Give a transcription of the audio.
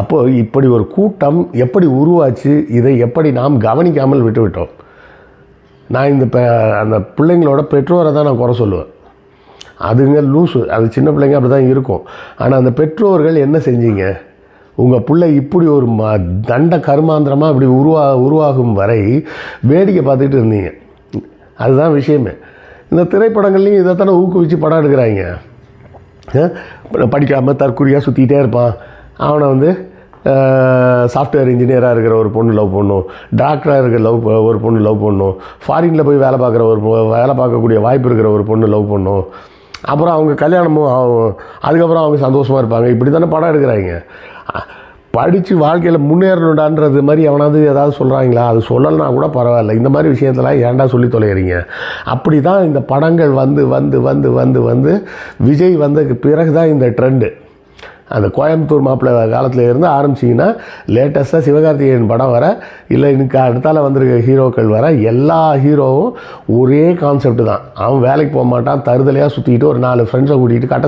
அப்போது இப்படி ஒரு கூட்டம் எப்படி உருவாச்சு இதை எப்படி நாம் கவனிக்காமல் விட்டுவிட்டோம்? நான் இந்த அந்த பிள்ளைங்களோட பெற்றோரை தான் நான் குறை சொல்லுவேன். அதுங்க லூசு அது சின்ன பிள்ளைங்க அப்படி தான் இருக்கும். ஆனால் அந்த பெற்றோர்கள் என்ன செஞ்சீங்க? உங்கள் பிள்ளை இப்படி ஒரு ம தண்ட கருமாந்திரமாக இப்படி உருவா உருவாகும் வரை வேடிக்கை பார்த்துக்கிட்டு இருந்தீங்க. அதுதான் விஷயமே. இந்த திரைப்படங்கள்லையும் இதைத்தானே ஊக்குவிச்சு படம் எடுக்கிறாங்க. படிக்காமல் தற்கொலையாக சுற்றிக்கிட்டே இருப்பான். அவனை வந்து சாஃப்ட்வேர் இன்ஜினியராக இருக்கிற ஒரு பொண்ணு லவ் பண்ணும். டாக்டராக இருக்கிற லவ் ஒரு பொண்ணு லவ் பண்ணும். ஃபாரினில் போய் வேலை பார்க்குற ஒரு பொ- வேலை பார்க்கக்கூடிய வாய்ப்பு இருக்கிற ஒரு பொண்ணு லவ் பண்ணும். அப்புறம் அவங்க கல்யாணமும் ஆகும் அதுக்கப்புறம் அவங்க சந்தோஷமாக இருப்பாங்க. இப்படி தானே படம் எடுக்கிறாங்க. படித்து வாழ்க்கையில் முன்னேறணுடான்றது மாதிரி எவனாவது ஏதாவது சொல்கிறாங்களா அது சொல்லலைனா கூட பரவாயில்ல. இந்த மாதிரி விஷயத்தெல்லாம் ஏன்டா சொல்லி தொலைகிறீங்க அப்படி தான் இந்த படங்கள் வந்து வந்து வந்து வந்து வந்து விஜய் வந்ததுக்கு பிறகு தான் இந்த ட்ரெண்டு அந்த கோயம்புத்தூர் மாப்பிள்ளை காலத்தில் இருந்து ஆரம்பிச்சிங்கன்னா லேட்டஸ்ட்டாக சிவகார்த்திகேயன் படம் வர இல்லை இன்னைக்கு அடுத்தால வந்திருக்க ஹீரோக்கள் வர எல்லா ஹீரோவும் ஒரே கான்செப்ட் தான். அவன் வேலைக்கு போக மாட்டான் தருதலையாக சுற்றிக்கிட்டு ஒரு நாலு ஃப்ரெண்ட்ஸை கூட்டிகிட்டு கட்ட